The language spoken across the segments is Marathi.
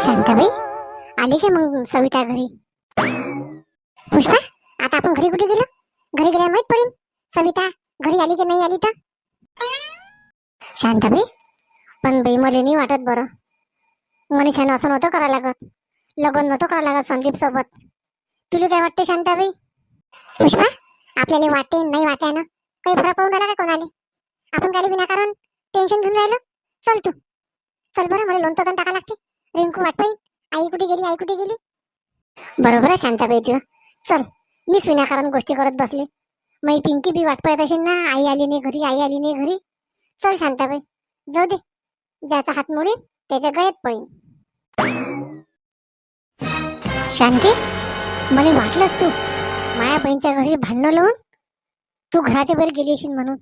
शांताबाई आली का मग सविता घरी? पुष्पा आता आपण घरी कुठे गेलो? घरी गेल्या माहीत पडेल. सविता घरी आली की नाही आली तर? शांताबाई पण बाई मला नाही वाटत बरं. मनीषानं असं नव्हतं करायला लागत. लग्न नव्हतं करायला लागत संदीप सोबत. तुला काय वाटते शांताबाई? पुष्पा आपल्याला वाटते नाही वाटते ना? काही फरक पडून राहिला का कोणाला? आपण काही विनाकारण टेन्शन घेऊन राहिलो? चल तू. चल बरं मला लोणचं पण टाका लागते. रिंकू वाट पाहिजे आई कुठे गेली? आई कुठे गेली? बरोबर आहे शांताबाई तू चल मीच विनाकारण गोष्टी करत बसले. मै पिंकी बी वाट पाहत असेल ना आई आली नाही घरी आई आली नाही घरी. चल शांताबाई. जाऊ दे. ज्याचा हात मोडीन त्याच्या गळ्यात पळीन शांती मला वाटलंच तू माया बहीणच्या घरी भांडणं लावून? तू घराच्या बाहेर गेली असेल म्हणून.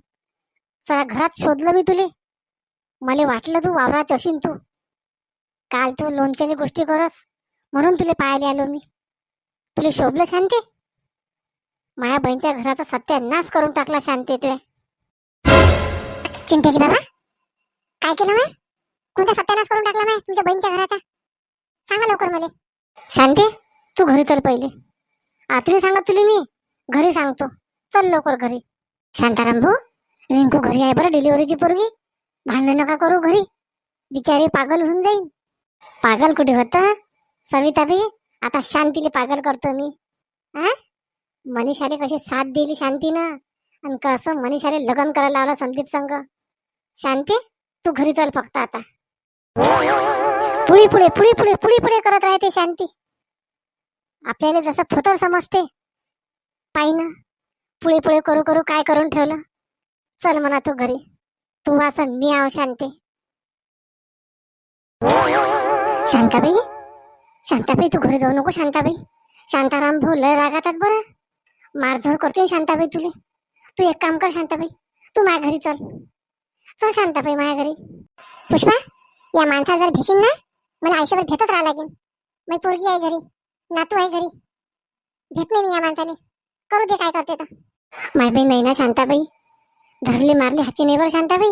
चला घरात शोधलं मी तुले. मला वाटलं तू वावरात असेल तू. काल तू लोणच्याची गोष्टी करस म्हणून तुला पाहायला आलो मी. तुला शोभलं शांती? माया बहिणीच्या घराचा सत्यानाश करून टाकला शांती तुला चिंतेची बाबा काय केलं माय? कोणता सत्यानाश करून टाकला माय तुमच्या बहिणीच्या घराचा? सांगा लवकर मला. शांती तू घरी चल पहिले. आतली सांगत तुला मी घरी सांगतो. चल लवकर घरी. शांताराम भाऊ रिंकू घरी आहे बरं डिलिव्हरीची पोरगी. भांडण नका करू घरी. बिचारी पागल होऊन जाईन. पागल कुठे होत? सविताबाई आता शांतीले पागल करतो मी. हा मनीषाने कशी साथ दिली शांतीनं? आणि कसं मनीषाने लग्न करायला लावलं संदीप संघ शांती तू घरी चल फक्त आता. पुढे पुढे पुढे पुढे पुढे पुढे करत राहते शांती. आपल्याला जसं फुतर समजते. पाहिनं पुढे पुढे करू करू काय करून ठेवलं? चल म्हणा तू घरी. तू असं मी आव शांते. शांताबाई शांताबाई तू घरी जाऊ नको शांताबाई. शांताराम भाऊ लय रागातात बरं. मारझोड करते शांताबाई तुले. तू एक काम कर शांताबाई तू माझ्या घरी चल. चल शांताबाई माझ्या घरी. पुष्पा या माणसा जर भेशील ना मला आयुष्यभर भेटत राहा लागेल. मी पोरगी आहे घरी नातू आहे घरी. भेट नाही मी या माणसाने करू दे काय करते तर. माय बाई नाही ना शांताबाई धरले मारले हाची नाही बरं शांताबाई.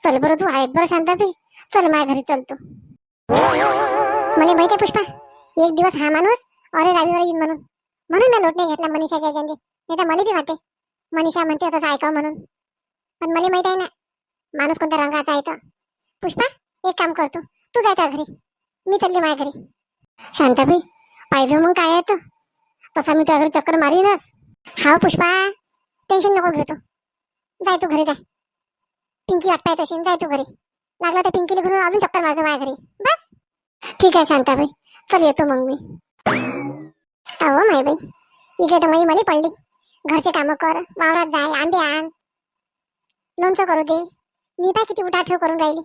चल बरं तू आहेत बरं शांताबाई. चल माझ्या घरी चलतो मला माहिती आहे पुष्पा एक दिवस हा माणूस अरे रविवारी येईन म्हणून. म्हणून मी लोट नाही घेतला मनीषाच्या याच्याने नाही तर मला बी वाटे. मनीषा म्हणते तसं ऐकावं म्हणून. पण मला माहीत आहे ना माणूस कोणत्या रंगाचा आहे तर पुष्पा एक काम करतो तू. जायचा त्या घरी. मी चालली माझ्या घरी. शांताबाई पाहिजे मग काय आहे तर तसा मी त्या घरी चक्कर मारीनच. हा पुष्पा टेन्शन नको घेतो जाय तू घरी जाय पिंकी वाट पाहत असेल जाय तू घरी. लागला तर पिंकीला घेऊन अजून चक्कर मारतो माझ्या घरी. बस. ठीक आहे शांताबाई. चल येतो मग मी. अहो माय बाई इकडे तर मई मली पडली. घरचे कामं कर वावरात जाय आंबे आण. लोणचं करू दे. मी पाय किती उठाठेव करून राहिली.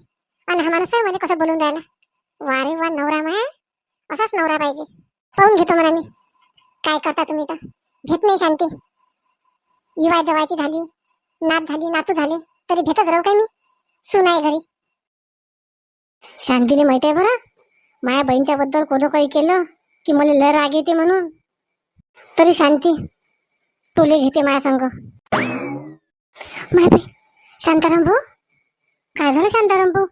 आणि हा माणूस आहे मला कसं बोलून राहिला? वा रे वा नवरा माया असाच नवरा पाहिजे. पाहून घेतो म्हणा मी. काय करता तुम्ही तर? घेत नाही शांती. युवा जवायची झाली. नात झाली नातू झाले तरी भेटत राहू काय मी? सून आहे घरी. शांतीने माहिती आहे बरं. माझ्या बहीणच्या बद्दल कोणी काही केलं की मला लय राग येते म्हणून? तरी शांती. टोले घेते माया संग. माहिती शांताराम भाऊ? काय झालं शांताराम भाऊ?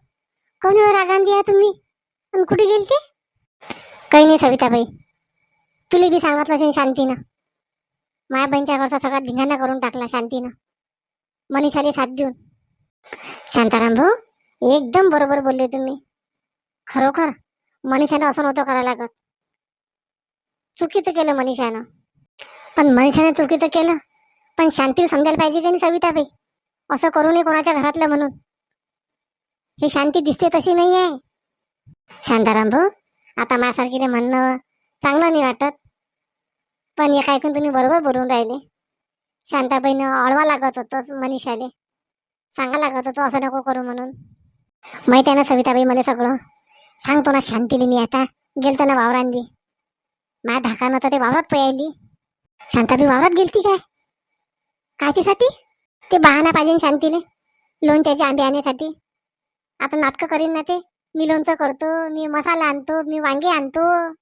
कोणी रागान दिया तुम्ही? आणि कुठे गेलते? काही नाही सविताबाई. तुला बी सांगितलं असेल शांतीनं. माया बहीणच्या घरचा सगळा धिंगाणा करून टाकला शांतीनं. मनीषाने साथ देऊन. शांताराम भाऊ एकदम बरोबर बोलले तुम्ही. खरोखर मनीषानं असं नव्हतं करायला लागत. चुकीचं केलं मनीषानं. पण मनीषाने चुकीचं केलं. पण शांतीला समजायला पाहिजे की नाही सविताबाई? असं करू नये कोणाच्या घरातलं म्हणून. ही शांती दिसते तशी नाही आहे शांताराम भाऊ आता माझ्यासारखीने म्हणणं चांगलं नाही वाटत. पण एक ऐकून तुम्ही बरोबर बोलून राहिले. शांताबाईनं अळवा लागत होतं मनीषाले. सांगा लागत होतं असं नको करू म्हणून. माहिती आहे ना सविताबाई मला सगळं? सांगतो ना शांतीली मी आता. गेलतो ना वावरांनी. माझ्या धाकानं तर ते वावरात पयाली शांताबाई वावरात गेलती काय? कायच्यासाठी? ते बहाना पाहिजे शांतीले लोणच्याचे आंबे आणण्यासाठी. आता नाटकं करीन ना ते. मी लोणचं करतो मी मसाला आणतो मी वांगे आणतो.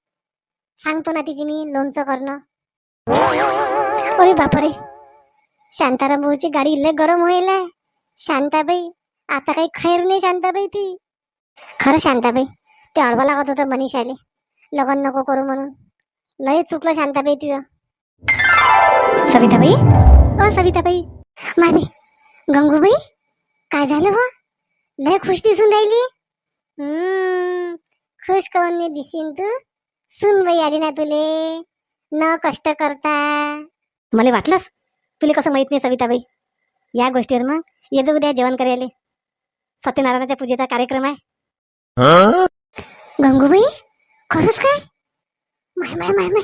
सांगतो ना तिची मी लोणचं करणं. अरे बापरे. शांताराम भाऊची गाडी लय गरम होईल आहे. शांताबाई आता काही खैर नाही शांताबाई ती. खरं शांताबाई ते अडवा लागत होतं मनीषाले. लग्न नको करू म्हणून. लय चुकलं शांताबाई तुझं सविताबाई? ओ सविताबाई. मामी गंगूबाई काय झालं व? लय खुश दिसून राहिली. खुश करून मी दिसीन तू? सुनबाई आली ना तुले. न कष्ट करता. मला वाटलंच तुला कसं माहीत नाही सविताबाई? या गोष्टीवर मग येजो उद्या जेवण करायला. सत्यनारायणाच्या पूजेचा कार्यक्रम आहे. गंगूबाई खरंच काय? माय माय माय माय.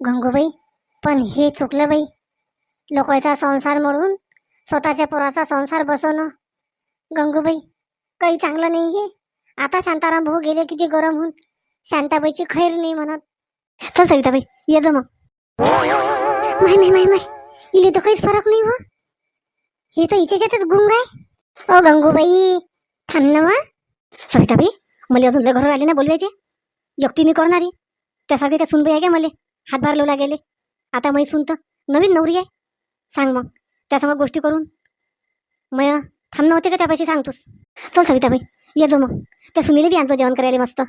गंगूबाई पण हे चुकलं बाई. लोकांचा संसार मोडून स्वतःच्या पोराचा संसार बसवणं. गंगूबाई काही चांगलं नाही हे. आता शांताराम भाऊ गेले किती गरम होऊन. शांताबाईची खैर नाही म्हणत. चल सविताबाई ये जा मग. माय माय माय माय. इले तर काहीच फरक नाही वा. हे तर हिच्याच्यातच गुंग आहे. ओ गंगूबाई थांब ना वा. सविताबाई मला अजून लय आले ना बोलवायचे. एकटी मी करणारी. त्यासारखे काय सुनबाई आहे का मला? हातभार लावला गेले आता मै सुन तर नवीन नवरी आहे. सांग मग त्यासमोर गोष्टी करून. मग थांब नव्हते का त्यापाशी सांगतोस? चल सविताबाई ये जो मग. त्या सुनीले बी आणतो जेवण करायला मस्त.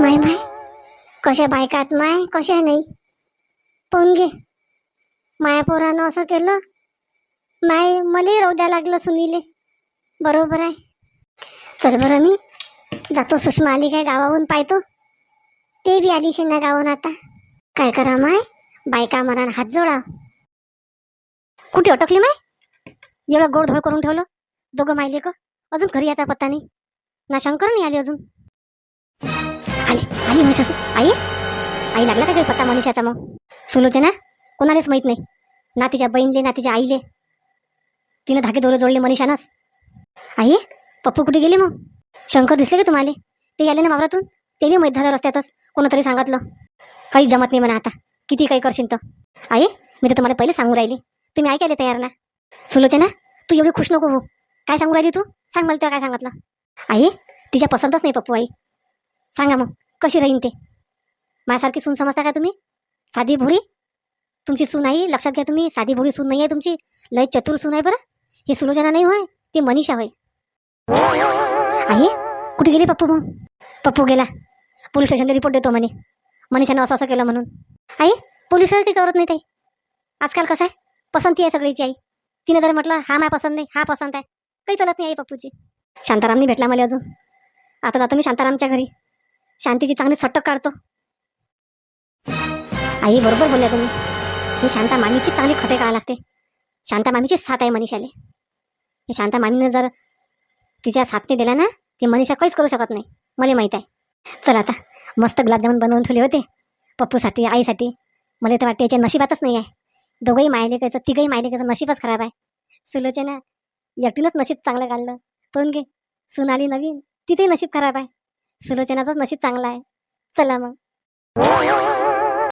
माय माय कशा बायकात माय कशा नाही. पाहून घे. माया पोरानं असं केलं? माय मलाही राहू द्या लागलं सुनीले. बरोबर आहे. चल बरं मी जातो. सुषमा आली काय गावाहून पाहतो. ते बी आली शेंगा गावाहून आता. काय करा माय? बायका मनान हात जोडा कुठे अटकली माय? एवढं गोडधोड करून ठेवलं. दोघं मायले का? अजून घरी आता पत्ता नाही. ना शंकर नाही आली अजून. आली आली म्हणजे आई? आई लागला का काही पत्ता मनीषाचा मग? सुलोचना कोणालाच माहीत नाही. ना तिच्या बहीणले ना तिच्या आईले. तिनं धागे दोरे जोडले मनीषानंच. आई पप्पू कुठे गेले मग? शंकर दिसले का तुम्हाला? ते गेले ना वावरातून? तेही माहीत झालं रस्त्यातच कोणतरी सांगितलं. काही जमत नाही म्हणा आता. किती काही करशील तर. आई मी तर तुम्हाला पहिले सांगू राहिली. तुम्ही ऐकायला तयार ना. सुलोचना तू एवढी खुश नको हो काय सांगू राहिली तू? सांग मला तेव्हा काय सांगितलं. आई तिच्या पसंतच नाही पप्पू आई. सांगा मग कशी राहीन ते? माझ्यासारखी सून समजता का तुम्ही? साधी भोळी तुमची सून आहे लक्षात घ्या तुम्ही साधी भोळी सून नाही आहे तुमची लय चतुर सून आहे बरं. हे सुलोचना नाही होय ते मनीषा होय. आई कुठे गेली पप्पू मग? पप्पू गेला. पोलीस स्टेशनला रिपोर्ट देतो म्हणे. मनीषानं असं असं केलं म्हणून. आई पोलीस काही करत नाही ताई? आजकाल कसं आहे? पसंती आहे सगळीची आई. तिने जर म्हटलं हा माय पसंत नाही हा पसंत आहे. काही चालत नाही आई पप्पूची. शांतारामनी भेटला मला अजून. आता जातो मी शांतारामच्या घरी. शांतीची चांगली सट्टक काढतो. आई बरोबर बोलल्या तुम्ही. ही शांता मामीची चांगली खटे काढा लागते. शांता मामीचीच साथ आहे मनीषाले. हे शांता मामीनं जर तिच्या साथने दिला ना ती मनीषा काहीच करू शकत नाही. मला माहीत आहे. चल आता मस्त गुलाबजामुन बनवून ठेवले होते. पप्पूसाठी आईसाठी. मला तर वाटते याच्या नशिबातच नाही आहे. दोघंही मायलेकाचं तिघही मायलेकाचं नशीबच खराब आहे. सुलोचना एकटीनंच नशीब चांगलं काढलं. पण घे सून आली नवीन तिथेही नशीब खराब आहे. सुलोचनाचंच नशीब चांगलं आहे. चला मग.